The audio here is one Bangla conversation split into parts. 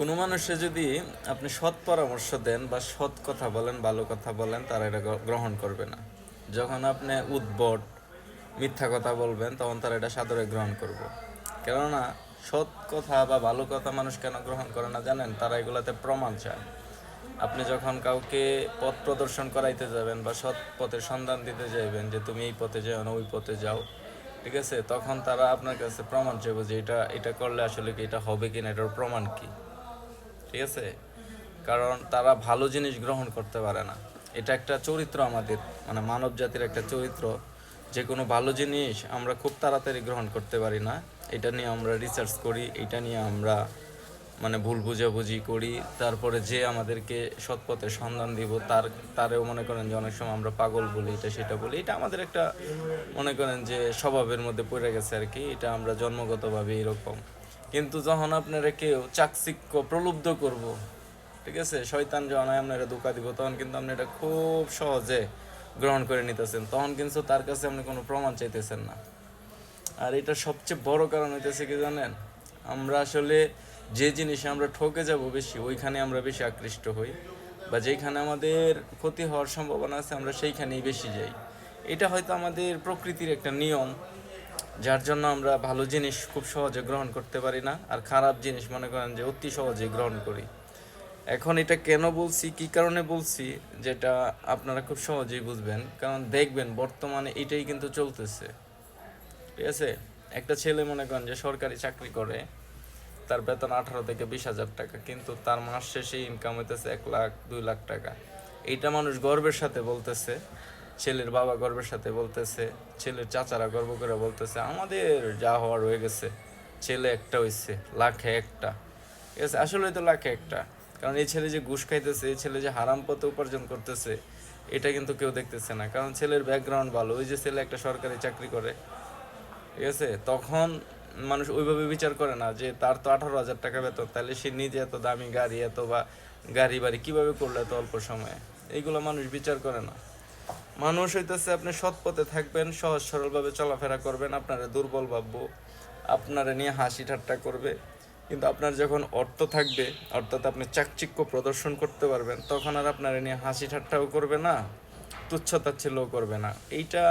কোনো মানুষে যদি আপনি সৎ পরামর্শ দেন বা সৎ কথা বলেন, ভালো কথা বলেন, তারা এটা গ্রহণ করবে না। যখন আপনি উদ্ভট, মিথ্যা কথা বলবেন, তখন তারা এটা সাদরে গ্রহণ করবে। কেননা, সৎ কথা বা ভালো কথা মানুষ কেন গ্রহণ করে না জানেন? তারা এগুলাতে প্রমাণ চায়। আপনি যখন কাউকে পথ প্রদর্শন করাইতে যাবেন বা সৎ পথের সন্ধান দিতে যাইবেন যে তুমি এই পথে যাও না, ওই পথে যাও, ঠিক আছে? তখন তারা আপনার কাছে প্রমাণ চাইবে যে এটা এটা করলে আসলে কি, এটা হবে কিনা, এটার প্রমাণ কি? ঠিক আছে? কারণ তারা ভালো জিনিস গ্রহণ করতে পারে না। এটা একটা চরিত্র আমাদের মানে মানব জাতির একটা চরিত্র। যে কোনো ভালো জিনিস আমরা খুব তাড়াতাড়ি গ্রহণ করতে পারি না। এটা নিয়ে আমরা রিসার্চ করি, এটা নিয়ে আমরা মানে ভুল বুঝাবুঝি করি। তারপরে যে আমাদেরকে সৎপথের সন্ধান দিব, তার, তারেও মনে করেন যে অনেক সময় আমরা পাগল বলি, এটা সেটা বলি। এটা আমাদের একটা, মনে করেন যে স্বভাবের মধ্যে পড়ে গেছে আর কি। এটা আমরা জন্মগতভাবে এরকম। কিন্তু যখন আপনারা কেউ চাকচিক্য প্রলুব্ধ করব, ঠিক আছে? শয়তান যখন আপনারা ধোকা দিব, তখন কিন্তু আপনি এটা খুব সহজে গ্রহণ করে নিতেছেন। তখন কিন্তু তার কাছে আপনি কোনো প্রমাণ চাইতেছেন না। আর এটা সবচেয়ে বড় কারণ হইতেছে কি জানেন? আমরা আসলে যে জিনিসে আমরা ঠকে যাব বেশি, ওইখানে আমরা বেশি আকৃষ্ট হই। বা যেখানে আমাদের ক্ষতি হওয়ার সম্ভাবনা আছে, আমরা সেইখানেই বেশি যাই। এটা হয়তো আমাদের প্রকৃতির একটা নিয়ম যার জন্য আমরা ভালো জিনিস খুব সহজে গ্রহণ করতে পারি না, আর খারাপ জিনিস মনে করেন যে অতি সহজে গ্রহণ করি। এখন এটা কেন বলছি, কি কারণে বলছি, যেটা আপনারা খুব সহজেই বুঝবেন। কারণ দেখবেন বর্তমানে এটাই কিন্তু চলতেছে। ঠিক আছে? একটা ছেলে মনে করেন যে সরকারি চাকরি করে, তার বেতন আঠারো থেকে বিশ হাজার টাকা, কিন্তু তার মাস শেষে ইনকাম হইতেছে এক লাখ, দুই লাখ টাকা। এইটা মানুষ গর্বের সাথে বলতেছে। ছেলের বাবা গর্বের সাথে বলতেছে, ছেলের চাচারা গর্ব করে বলতেছে, আমাদের যা হওয়ার হয়ে গেছে, ছেলে একটা হয়েছে লাখে একটা। ঠিক আছে আসলে তো লাখে একটা। কারণ এই ছেলে যে ঘুষ খাইতেছে, এই ছেলে যে হারাম পথে উপার্জন করতেছে, এটা কিন্তু কেউ দেখতেছে না। কারণ ছেলের ব্যাকগ্রাউন্ড ভালো, ওই যে ছেলে একটা সরকারি চাকরি করে, ঠিক আছে, তখন মানুষ ওইভাবে বিচার করে না যে তার তো আঠারো হাজার টাকা বেতন, তাহলে সে নিজে এত দামি গাড়ি, এত বা গাড়ি বাড়ি কীভাবে করল এত অল্প সময়ে? এইগুলো মানুষ বিচার করে না। মানুষ হইতেছে আপনি সৎ পথে থাকবেন, সহজ সরলভাবে চলাফেরা করবেন, আপনারা দুর্বল ভাববো, আপনারা নিয়ে হাসি ঠাট্টা করবে। কিন্তু আপনার যখন অর্থ থাকবে, অর্থাৎ আপনি চাকচিক্য প্রদর্শন করতে পারবেন, তখন আর আপনারা নিয়ে হাসি ঠাট্টাও করবে না তুচ্ছতাচ্ছিল্যও করবে না। এইটা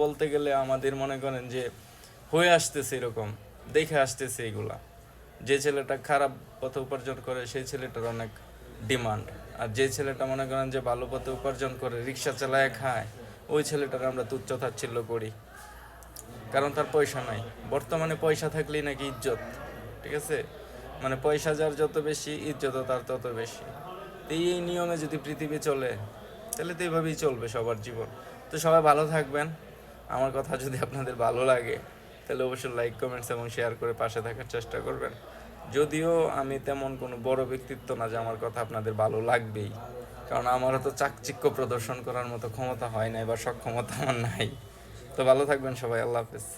বলতে গেলে আমাদের মনে করেন যে হয়ে আসতেছে এরকম, দেখে আসতেছে এগুলা। যে ছেলেটা খারাপ পথে উপার্জন করে, সেই ছেলেটার অনেক ডিমান্ড। আর যে ছেলেটা মনে করেন যে ভালো পথে উপার্জন করে, রিক্সা চালায়, খায়, ওই ছেলেটার আমরা তুচ্ছ তাচ্ছিল্য করি। কারণ তার পয়সা নাই। বর্তমানে পয়সা থাকলেই নাকি ইজ্জত, ঠিক আছে? মানে পয়সা যার যত বেশি, ইজ্জতও তার তত বেশি। এই নিয়মে যদি পৃথিবী চলে, তাহলে তো এইভাবেই চলবে সবার জীবন। তো সবাই ভালো থাকবেন। আমার কথা যদি আপনাদের ভালো লাগে, তাহলে অবশ্যই লাইক কমেন্টস এবং শেয়ার করে পাশে থাকার চেষ্টা করবেন। যদিও আমি তেমন কোনো বড় ব্যক্তিত্ব না যে আমার কথা আপনাদের ভালো লাগবেই। কারণ আমারও তো চাকচিক্য প্রদর্শন করার মতো ক্ষমতা হয় নাই বা সক্ষমতা আমার নাই। তো ভালো থাকবেন সবাই, আল্লাহ হাফেজ।